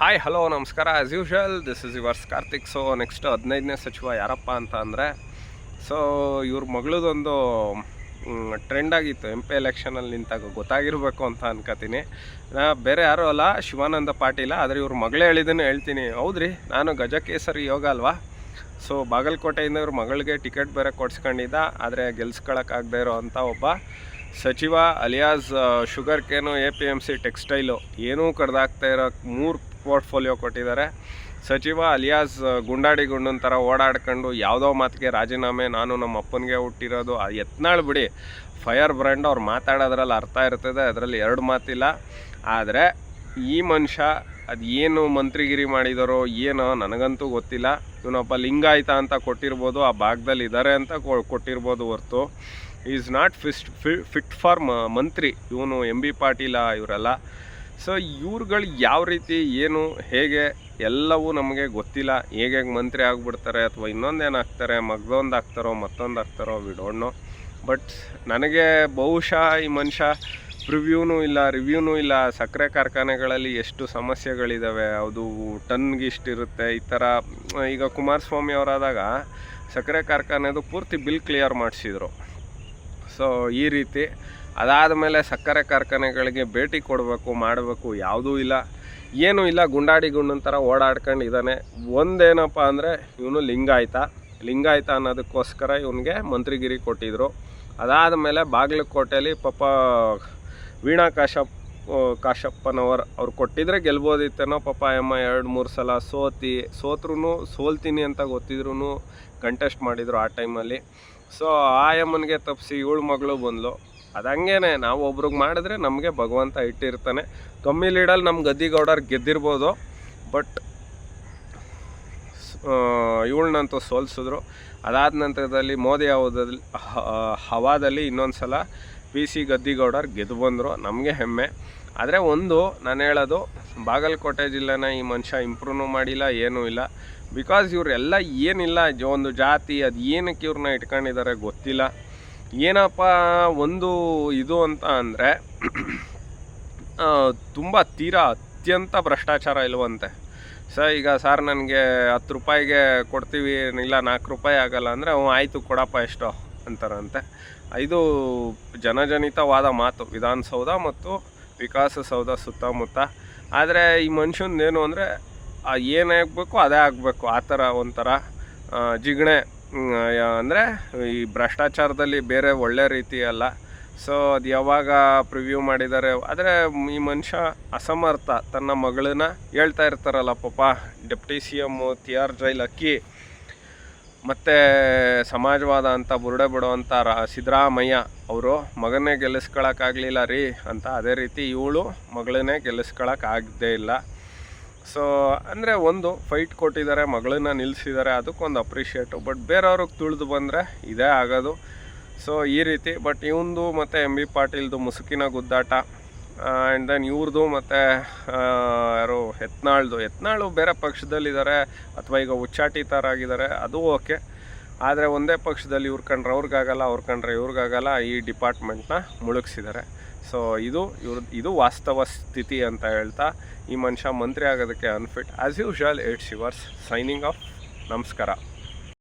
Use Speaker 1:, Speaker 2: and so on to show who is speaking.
Speaker 1: Hi hello ನಮಸ್ಕಾರ. As usual this is yours Karthik so next ಹದಿನೈದನೇ ಸಚಿವ ಯಾರಪ್ಪ ಅಂತ ಅಂದರೆ ಸೊ ಇವ್ರ ಮಗಳದೊಂದು ಟ್ರೆಂಡ್ ಆಗಿತ್ತು. ಎಂ ಪಿ ಎಲೆಕ್ಷನಲ್ಲಿ ನಿಂತಾಗ ಗೊತ್ತಾಗಿರಬೇಕು ಅಂತ ಅನ್ಕೋತೀನಿ. ಬೇರೆ ಯಾರೂ ಅಲ್ಲ, ಶಿವಾನಂದ ಪಾಟೀಲ. ಆದರೆ ಇವ್ರ ಮಗಳೇ ಹೇಳಿದ್ದನ್ನು ಹೇಳ್ತೀನಿ. ಹೌದ್ರಿ, ನಾನು ಗಜಕೇಸರಿ ಯೋಗ ಅಲ್ವಾ? ಸೊ ಬಾಗಲಕೋಟೆಯಿಂದ ಇವ್ರ ಮಗಳಿಗೆ ಟಿಕೆಟ್ ಬೇರೆ ಕೊಡ್ಸ್ಕೊಂಡಿದ್ದ. ಆದರೆ ಗೆಲ್ಸ್ಕೊಳಕ್ಕಾಗದೇ ಇರೋ ಅಂಥ ಒಬ್ಬ ಸಚಿವ, alias sugar cane A P M C textile ಏನೂ ಕಡ್ದಾಗ್ತಾ ಇರೋ ಮೂರು ಪೋರ್ಟ್ಫೋಲಿಯೋ ಕೊಟ್ಟಿದ್ದಾರೆ. ಸಚಿವ ಅಲಿಯಾಸ್ ಗುಂಡಾಡಿ ಗುಂಡನ್ ಥರ ಓಡಾಡ್ಕೊಂಡು ಯಾವುದೋ ಮಾತಿಗೆ ರಾಜೀನಾಮೆ ನಾನು ನಮ್ಮ ಅಪ್ಪನಿಗೆ ಹುಟ್ಟಿರೋದು ಆ ಎತ್ನಾಳು ಬಿಡಿ. ಫೈರ್ ಬ್ರ್ಯಾಂಡ್ ಅವ್ರು ಮಾತಾಡೋದ್ರಲ್ಲಿ ಅರ್ಥ ಇರ್ತದೆ, ಅದರಲ್ಲಿ ಎರಡು ಮಾತಿಲ್ಲ. ಆದರೆ ಈ ಮನುಷ್ಯ ಅದು ಏನು ಮಂತ್ರಿಗಿರಿ ಮಾಡಿದಾರೋ ಏನೋ ನನಗಂತೂ ಗೊತ್ತಿಲ್ಲ. ಇವನೊಬ್ಬ ಲಿಂಗಾಯತ ಅಂತ ಕೊಟ್ಟಿರ್ಬೋದು, ಆ ಭಾಗದಲ್ಲಿ ಇದ್ದಾರೆ ಅಂತ ಕೊಟ್ಟಿರ್ಬೋದು ಹೊರ್ತು. Is not fist fit for ಮಂತ್ರಿ. ಇವನು ಎಂ ಬಿ ಪಾಟೀಲ ಇವರೆಲ್ಲ. ಸೊ ಇವ್ರುಗಳು ಯಾವ ರೀತಿ, ಏನು, ಹೇಗೆ, ಎಲ್ಲವೂ ನಮಗೆ ಗೊತ್ತಿಲ್ಲ. ಹೇಗೆ ಹೇಗೆ ಮಂತ್ರಿ ಆಗಿಬಿಡ್ತಾರೆ ಅಥವಾ ಇನ್ನೊಂದೇನು ಆಗ್ತಾರೆ, ಮಗ್ದೊಂದು ಆಗ್ತಾರೋ, ಮತ್ತೊಂದು ಆಗ್ತಾರೋ ನೋ ಬಟ್ ನನಗೆ ಬಹುಶಃ ಈ ಮನುಷ್ಯ ಪ್ರಿವ್ಯೂನೂ ಇಲ್ಲ ರಿವ್ಯೂನೂ ಇಲ್ಲ. ಸಕ್ಕರೆ ಕಾರ್ಖಾನೆಗಳಲ್ಲಿ ಎಷ್ಟು ಸಮಸ್ಯೆಗಳಿದ್ದಾವೆ ಅದು ಟನ್ಗೆ ಇಷ್ಟಿರುತ್ತೆ ಈ ಥರ. ಈಗ ಕುಮಾರಸ್ವಾಮಿ ಅವರಾದಾಗ ಸಕ್ಕರೆ ಕಾರ್ಖಾನೆದು ಪೂರ್ತಿ ಬಿಲ್ ಕ್ಲಿಯರ್ ಮಾಡಿಸಿದರು. ಸೊ ಈ ರೀತಿ ಅದಾದ ಮೇಲೆ ಸಕ್ಕರೆ ಕಾರ್ಖಾನೆಗಳಿಗೆ ಭೇಟಿ ಕೊಡಬೇಕು, ಮಾಡಬೇಕು ಯಾವುದೂ ಇಲ್ಲ. ಏನೂ ಇಲ್ಲ, ಗುಂಡಾಡಿ ಗುಂಡನ ಥರ ಓಡಾಡ್ಕೊಂಡಿದ್ದಾನೆ ಒಂದೇನಪ್ಪ ಅಂದರೆ, ಇವನು ಲಿಂಗಾಯತ. ಲಿಂಗಾಯತ ಅನ್ನೋದಕ್ಕೋಸ್ಕರ ಇವನಿಗೆ ಮಂತ್ರಿಗಿರಿ ಕೊಟ್ಟಿದ್ರು. ಅದಾದ ಮೇಲೆ ಬಾಗಲಕೋಟೆಯಲ್ಲಿ ಪಾಪ ವೀಣಾ ಕಾಶಪ್ ಕಾಶಪ್ಪನವರ್ ಅವ್ರು ಕೊಟ್ಟಿದ್ರೆ ಗೆಲ್ಬೋದಿತ್ತೇನೋ ಪಾಪ ಅಮ್ಮ ಎರಡು ಮೂರು ಸಲ ಸೋತಿ ಸೋತ್ರೂ ಸೋಲ್ತೀನಿ ಅಂತ ಗೊತ್ತಿದ್ರು ಕಂಟೆಸ್ಟ್ ಮಾಡಿದರು ಆ ಟೈಮಲ್ಲಿ ಸೊ ಆ ಅಮ್ಮನಿಗೆ ತಪ್ಪಿಸಿ ಏಳು ಮಗಳು ಅದಂಗೇನೆ ನಾವು ಒಬ್ರಿಗೆ ಮಾಡಿದ್ರೆ ನಮಗೆ ಭಗವಂತ ಇಟ್ಟಿರ್ತಾನೆ. ಕಮ್ಮಿ ಲೀಡಲ್ಲಿ ನಮ್ಮ ಗದ್ದಿಗೌಡರು ಗೆದ್ದಿರ್ಬೋದು, ಬಟ್ ಇವಳನ್ನಂತೂ ಸೋಲಿಸಿದ್ರು. ಅದಾದ ನಂತರದಲ್ಲಿ ಮೋದಿ ಹವದಲ್ಲಿ ಹವಾದಲ್ಲಿ ಇನ್ನೊಂದು ಸಲ ಪಿ ಸಿ ಗದ್ದಿಗೌಡರು ಗೆದ್ದು ಬಂದರು. ನಮಗೆ ಹೆಮ್ಮೆ. ಆದರೆ ಒಂದು, ನಾನು ಹೇಳೋದು, ಬಾಗಲಕೋಟೆ ಜಿಲ್ಲೆನ ಈ ಮನುಷ್ಯ ಇಂಪ್ರೂವ್ನು ಮಾಡಿಲ್ಲ, ಏನೂ ಇಲ್ಲ. ಬಿಕಾಸ್ ಇವರೆಲ್ಲ ಏನಿಲ್ಲ ಒಂದು ಜಾತಿ, ಅದು ಏನಕ್ಕೆ ಇವ್ರನ್ನ ಇಟ್ಕೊಂಡಿದ್ದಾರೆ ಗೊತ್ತಿಲ್ಲ. ಏನಪ್ಪ ಒಂದು ಇದು ಅಂತ ಅಂದರೆ ತುಂಬ ತೀರಾ ಅತ್ಯಂತ ಭ್ರಷ್ಟಾಚಾರ ಇಲ್ವಂತೆ. ಸರ್ ಈಗ ಸರ್ ನನಗೆ ಹತ್ತು ರೂಪಾಯಿಗೆ ಕೊಡ್ತೀವಿ, ಇಲ್ಲ ನಾಲ್ಕು ರೂಪಾಯಿ ಆಗಲ್ಲ ಅಂದರೆ ಹ್ಞೂ ಆಯಿತು ಕೊಡಪ್ಪ ಎಷ್ಟೋ ಅಂತಾರಂತೆ. ಇದು ಜನಜನಿತವಾದ ಮಾತು, ವಿಧಾನಸೌಧ ಮತ್ತು ವಿಕಾಸಸೌಧ ಸುತ್ತಮುತ್ತ. ಆದರೆ ಈ ಮನುಷ್ಯಂದೇನು ಅಂದರೆ ಏನಾಗಬೇಕು ಅದೇ ಆಗಬೇಕು, ಆ ಥರ ಒಂಥರ ಜಿಗಣೆ. ಅಂದರೆ ಈ ಭ್ರಷ್ಟಾಚಾರದಲ್ಲಿ ಬೇರೆ ಒಳ್ಳೆ ರೀತಿ ಅಲ್ಲ. ಸೊ ಅದು ಯಾವಾಗ ಪ್ರಿವ್ಯೂ ಮಾಡಿದ್ದಾರೆ ಆದರೆ ಈ ಮನುಷ್ಯ ಅಸಮರ್ಥ. ತನ್ನ ಮಗಳನ್ನ ಹೇಳ್ತಾ ಇರ್ತಾರಲ್ಲ ಪಾಪ, deputy C M Tihar jail ಅಕ್ಕಿ. ಮತ್ತು ಸಮಾಜವಾದ ಅಂತ ಬುರುಡೆ ಬಿಡುವಂಥ ರಾ, ಸಿದ್ದರಾಮಯ್ಯ ಅವರು ಮಗನೇ ಗೆಲ್ಲಿಸ್ಕೊಳಕ್ಕಾಗಲಿಲ್ಲ ರೀ ಅಂತ. ಅದೇ ರೀತಿ ಇವಳು ಮಗಳನ್ನೇ ಗೆಲ್ಲಿಸ್ಕೊಳಕ್ಕಾಗದೇ ಇಲ್ಲ. ಸೊ ಅಂದರೆ ಒಂದು ಫೈಟ್ ಕೊಟ್ಟಿದ್ದಾರೆ, ಮಗಳನ್ನ ನಿಲ್ಲಿಸಿದ್ದಾರೆ ಅದಕ್ಕೊಂದು ಅಪ್ರಿಷಿಯೇಟು ಬಟ್ ಬೇರೆಯವ್ರಿಗೆ ತಿಳಿದು ಬಂದರೆ ಇದೇ ಆಗೋದು. ಸೊ ಈ ರೀತಿ ಬಟ್ ಇವಂದು ಮತ್ತು ಎಂ ಬಿ ಪಾಟೀಲ್ದು ಮುಸುಕಿನ ಗುದ್ದಾಟ. ಆ್ಯಂಡ್ ದೆನ್ ಇವ್ರದ್ದು ಮತ್ತು ಯಾರು, ಯತ್ನಾಳ್ದು. ಯತ್ನಾಳು ಬೇರೆ ಪಕ್ಷದಲ್ಲಿದ್ದಾರೆ, ಅಥವಾ ಈಗ ಉಚ್ಚಾಟಿತರಾಗಿದ್ದಾರೆ, ಅದು ಓಕೆ ಆದರೆ ಒಂದೇ ಪಕ್ಷದಲ್ಲಿ ಇವ್ರು ಕಂಡ್ರೆ ಅವ್ರಿಗಾಗಲ್ಲ, ಅವ್ರು ಕಂಡ್ರೆ ಇವ್ರಿಗಾಗಲ್ಲ, ಈ ಡಿಪಾರ್ಟ್ಮೆಂಟ್ನ ಮುಳುಗಿಸಿದ್ದಾರೆ ಸೊ ಇದು ಇವ್ರ, ಇದು ವಾಸ್ತವ ಸ್ಥಿತಿ ಅಂತ ಹೇಳ್ತಾ ಈ ಮನುಷ್ಯ ಮಂತ್ರಿ ಆಗೋದಕ್ಕೆ unfit as usual it's yours signing off ನಮಸ್ಕಾರ.